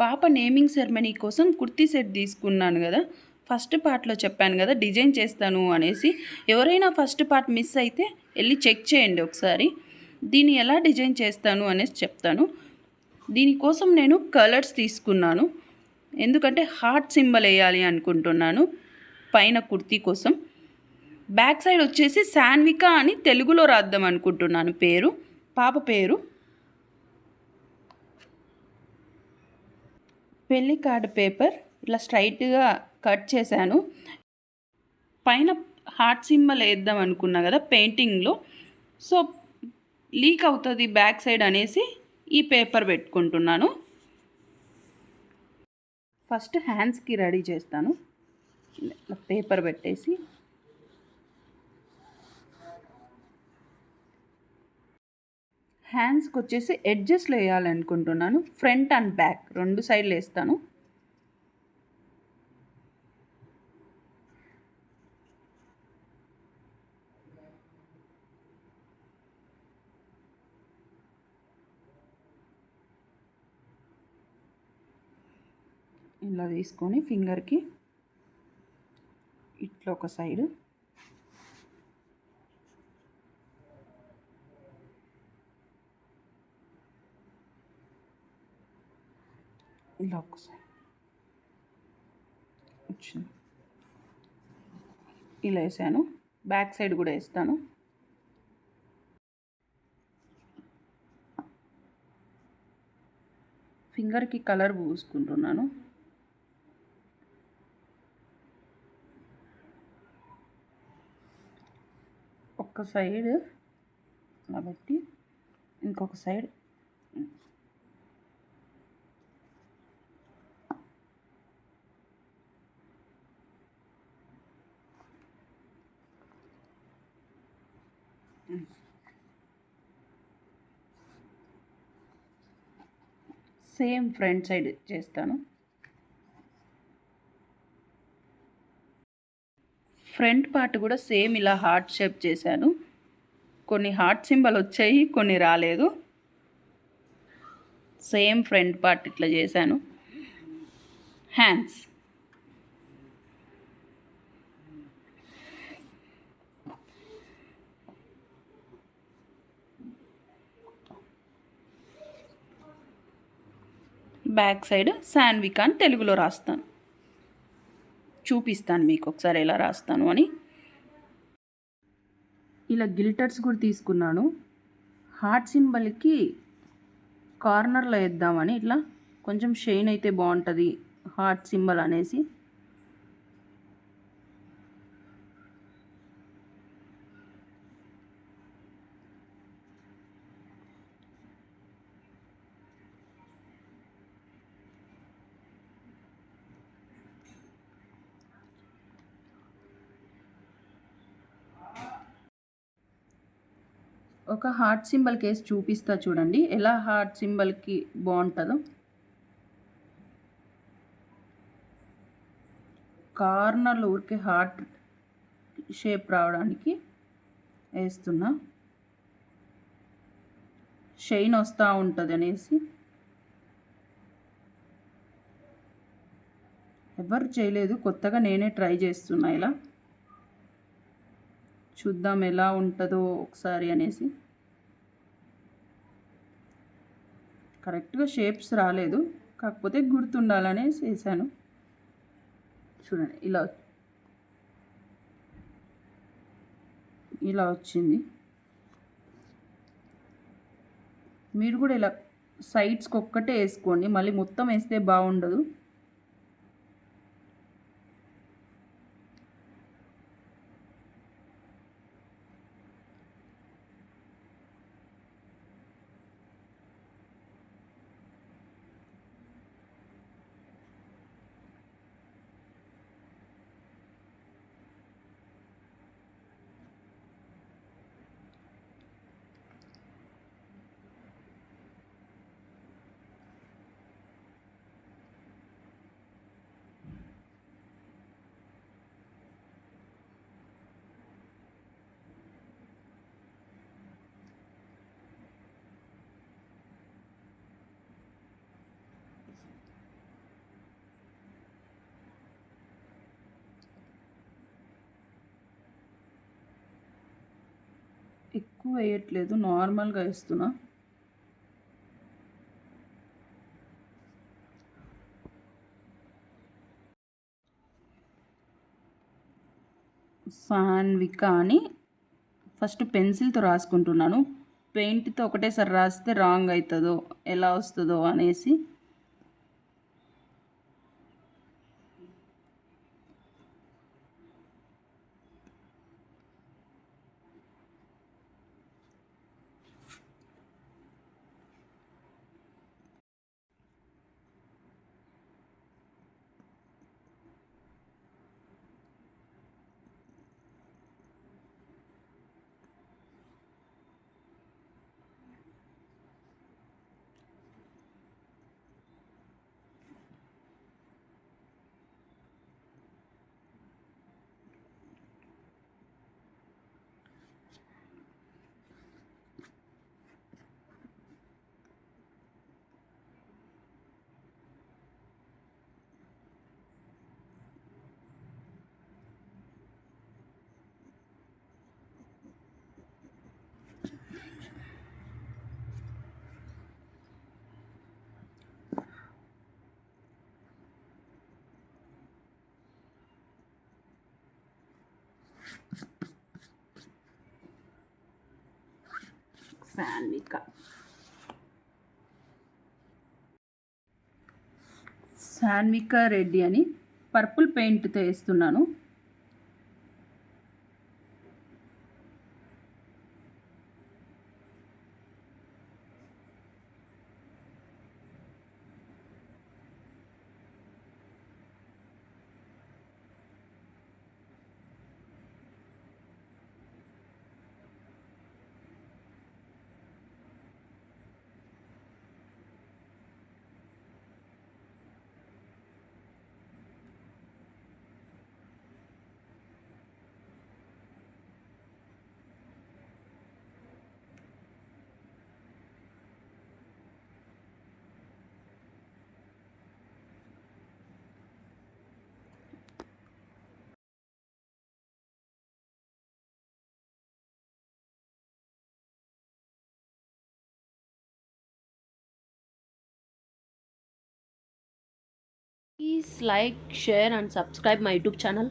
పాప naming ceremony కోసం kurti set తీసుకున్నాను కదా. ఫస్ట్ పార్ట్లో చెప్పాను కదా డిజైన్ చేస్తాను అనేసి. ఎవరైనా ఫస్ట్ పార్ట్ మిస్ అయితే వెళ్ళి చెక్ చేయండి ఒకసారి. దీన్ని ఎలా డిజైన్ చేస్తాను అనేసి చెప్తాను. దీనికోసం నేను కలర్స్ తీసుకున్నాను. ఎందుకంటే హార్ట్ సింబల్ వేయాలి అనుకుంటున్నాను పైన కుర్తీ కోసం. బ్యాక్ సైడ్ వచ్చేసి శాన్విక అని తెలుగులో రాద్దాం అనుకుంటున్నాను పేరు పాప పేరు. పెళ్ళి కార్డ్ పేపర్ ఇట్లా స్ట్రైట్గా కట్ చేశాను. పైన హార్ట్ సింబల్ వేద్దాం అనుకున్నా కదా పెయింటింగ్లో. సో లీక్ అవుతుంది బ్యాక్ సైడ్ అనేసి ఈ పేపర్ పెట్టుకుంటున్నాను. ఫస్ట్ హ్యాండ్స్కి రెడీ చేస్తాను. పేపర్ పెట్టేసి. హ్యాండ్స్కి వచ్చేసి ఎడ్జెస్లో వేయాలనుకుంటున్నాను ఫ్రంట్ అండ్ బ్యాక్ రెండు సైడ్లు వేస్తాను. ఇలా తీసుకొని ఫింగర్కి ఇట్లా ఒక సైడ్. ఇలా ఒక వచ్చింది ఇలా వేసాను బ్యాక్ సైడ్ కూడా వేస్తాను ఫింగర్కి కలర్ పూసుకుంటున్నాను. ఒక సైడ్ కాబట్టి ఇంకొక సైడ్ సేమ్ ఫ్రంట్ సైడ్ చేస్తాను. ఫ్రంట్ పార్ట్ కూడా సేమ్ ఇలా హార్ట్ షేప్ చేశాను. కొన్ని హార్ట్ సింబల్ వచ్చాయి కొన్ని రాలేదు. సేమ్ ఫ్రంట్ పార్ట్ ఇట్లా చేశాను. హ్యాండ్స్. బ్యాక్ సైడ్ శాన్విక్ అని తెలుగులో రాస్తాను. చూపిస్తాను మీకు ఒకసారి ఎలా రాస్తాను అని. ఇలా గిల్టర్స్ కూడా తీసుకున్నాను. హార్ట్ సింబల్కి కార్నర్లో వేద్దామని ఇట్లా కొంచెం షైన్ అయితే బాగుంటుంది హార్ట్ సింబల్ అనేసి. ఒక హార్ట్ సింబల్ కేస్ చూపిస్తా చూడండి. ఎలా హార్ట్ సింబల్కి బాగుంటుందో. కార్నర్లో ఊరికే హార్ట్ షేప్ రావడానికి వేస్తున్నా. షైన్ వస్తూ ఉంటుంది అనేసి. ఎవరు చేయలేదు కొత్తగా నేనే ట్రై చేస్తున్నా ఇలా. చూద్దాం ఎలా ఉంటుందో ఒకసారి అనేసి. కరెక్ట్గా షేప్స్ రాలేదు. కాకపోతే గుర్తుండాలనేసి వేసాను చూడండి ఇలా ఇలా వచ్చింది. మీరు కూడా ఇలా సైడ్స్కి ఒక్కటే వేసుకోండి. మళ్ళీ మొత్తం వేస్తే బాగుండదు. ఎక్కువ వేయట్లేదు నార్మల్గా వేస్తున్నా. సాన్విక అని ఫస్ట్ పెన్సిల్తో రాసుకుంటున్నాను. పెయింట్తో ఒకటేసారి రాస్తే రాంగ్ అవుతుందో ఎలా వస్తుందో అనేసి. సాన్విక సాన్విక రెడ్డి అని పర్పుల్ పెయింట్తో వేస్తున్నాను. Please like, share, and subscribe my YouTube channel.